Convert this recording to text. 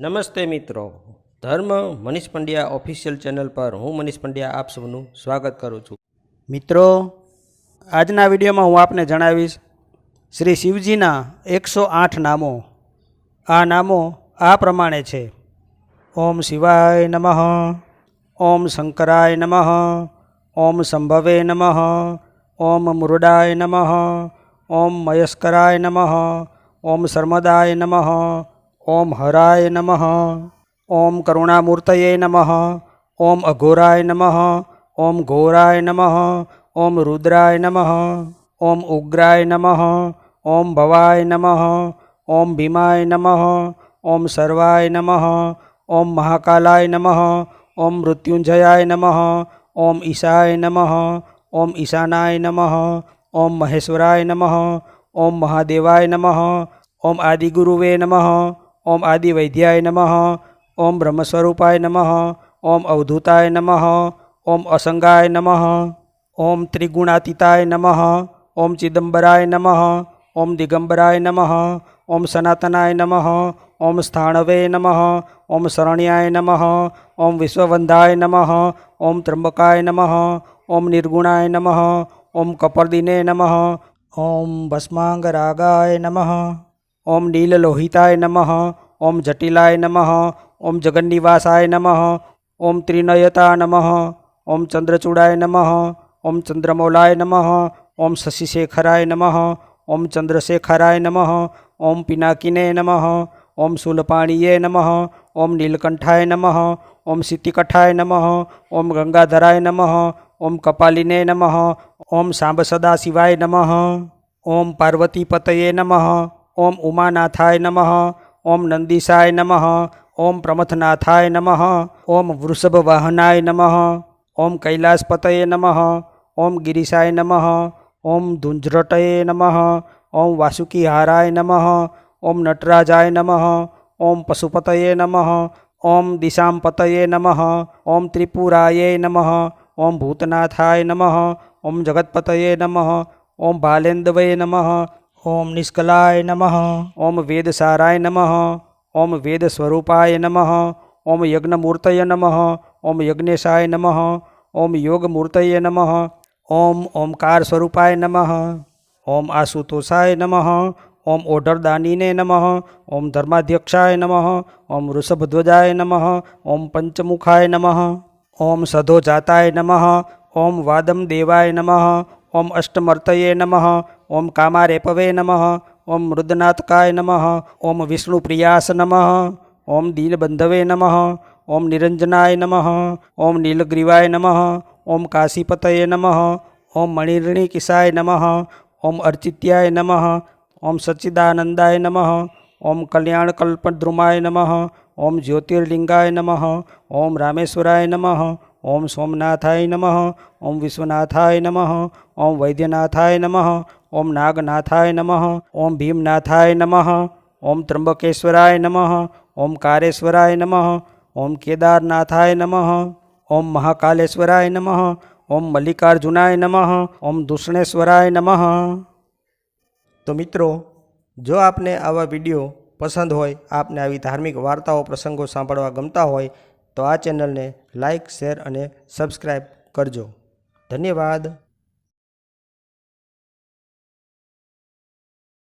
નમસ્તે મિત્રો. ધર્મ મનીષ પંડ્યા ઓફિશિયલ ચેનલ પર હું મનીષ પંડ્યા આપ સૌનું સ્વાગત કરું છું. મિત્રો, આજના વિડીયોમાં હું આપને જણાવીશ શ્રી શિવજીના એકસો આઠ નામો. આ નામો આ પ્રમાણે છે. ઓમ શિવાય નમઃ, ઓમ શંકરાય નમઃ, ઓમ સંભવે નમઃ, ઓમ મુરડાય નમઃ, ઓમ મયસ્કરાય નમઃ, ઓમ શર્મદાય નમઃ ओम हराय नमः ओम करुणामूर्त नमः ओम अघोराय नमः ओम घोराय नमः ओम रुद्राय नमः ओम उग्राय नमः ओम भवाय नमः ओम भीमाय नमः ओम सर्वाय नमः ओम महाकालाय नमः ओम मृत्युंजयाय नमः ओम ईशाय नमः ओम ईशानाय नमः ओम महेश्वराय नमः ओम महादेवाय नमः ओम आदिगुरुवे नमः ओम आदि वैद्याय नमः ओम ब्रह्मस्वरूपाय नमः ओम अवधूताय नमः ओम असंगाय नमः ओम त्रिगुणातीताय नमः ओम चिदंबराय नमः ओम दिगंबराय नमः ओम सनातनाय नमः ओम स्थाणवे नमः ओम शरण्याय नमः ओम विश्ववंधाय नमः ओम त्र्यंबकाय नमः ओम निर्गुणाय नमः ओम कपर्दिने नमः ओम भस्मांगरागाय नमः ओम नील लोहिताय नमः ओम जटिलाय नमः ओम जगन्निवासाय नमः ओम त्रिनयता नमः ओम चंद्रचूड़ाय नमः ओम चंद्रमौलाय नमः ओम शशिशेखराय नमः ओम चंद्रशेखराय नमः ओम पिनाकिने नमः ओम शूलपाणीये नमः ओम नीलकंठाय नमः ओम सितिकठाय नमः ओम गंगाधराय नमः ओम कपालिने नमः ओम सांबसदाशिवाय नम नमः ओम नम नमः ઓમ ઉમાનાથાય નમઃ ઓમ નંદીશાય નમઃ ઓમ પ્રમથનાથાય નમઃ ઓમ વૃષભવાહનાય નમઃ ઓમ કૈલાસપતયે નમઃ ઓમ ગિરીશાય નમઃ ઓમ ધુંજ્રટયે નમઃ ઓમ વાસુકીહારાય નમઃ ઓમ નટરાજાય નમઃ ઓમ પશુપતયે નમઃ ઓમ દિશાંપતયે નમઃ ઓમ ત્રિપુરાય નમઃ ઓમ ભૂતનાથાય નમઃ ઓમ જગતપતયે નમઃ ઓમ બાલેન્દવે નમઃ ઓમ નિષ્કલાય નમઃ ઓમ વેદસારાય નમઃ ઓમ વેદ સ્વરૂપાય નમઃ ઓમ યજ્ઞમૂર્તય નમઃ ઓમ યજ્ઞેશાય નમઃ ઓમ યોગમૂર્તય નમઃ ઓમ ઓમકાર સ્વરૂપાય નમઃ ઓમ આશુતોષાય નમઃ ઓમ ઓઢરદાનીને નમઃ ઓમ ધર્માધ્યક્ષાય નમઃ ઓમ વૃષભધ્વજાય નમઃ ઓમ પંચમુખાય નમઃ ઓમ સધોજાતાય નમઃ ઓમ વાદમ દેવાય નમઃ ઓમ અષ્ટમર્તયે નમઃ ओम कामारेपवे नमः ओम मृदनाथकाय नमः ओम विष्णुप्रियास नमः ओम दीनबंधवे नमः ओम निरंजनाय नमः ओम नीलग्रीवाय नमः ओम काशीपतये नमः ओम मणिरणिकिसाय नमः ओम अर्चित्याय नमः ओम सच्चिदानंदाय नमः ओम कल्याणकल्पद्रुमाय नमः ओम ज्योतिर्लिंगाय नमः ओम रामेश्वराय नमः ओम सोमनाथाय नमः ओम विश्वनाथाय नमः ओम वैद्यनाथाय नमः ઓમ નાગનાથાય નમઃ, ઓમ ભીમનાથાય નમઃ, ઓમ ત્રંબકેશ્વરાય નમઃ, ઓમ કારેશ્વરાય નમઃ, ઓમ કેદારનાથાય નમઃ, ઓમ મહાકાલેશ્વરાય નમઃ, ઓમ મલ્લિકાર્જુનાય નમઃ, ઓમ દૂષણેશ્વરાય નમઃ. તો મિત્રો, જો આપને આવા વીડિયો પસંદ હોય, આપને આવી ધાર્મિક વાર્તાઓ, પ્રસંગો સાંભળવા ગમતા હોય, તો આ ચેનલને લાઇક શેર અને સબસ્ક્રાઈબ કરજો. ધન્યવાદ.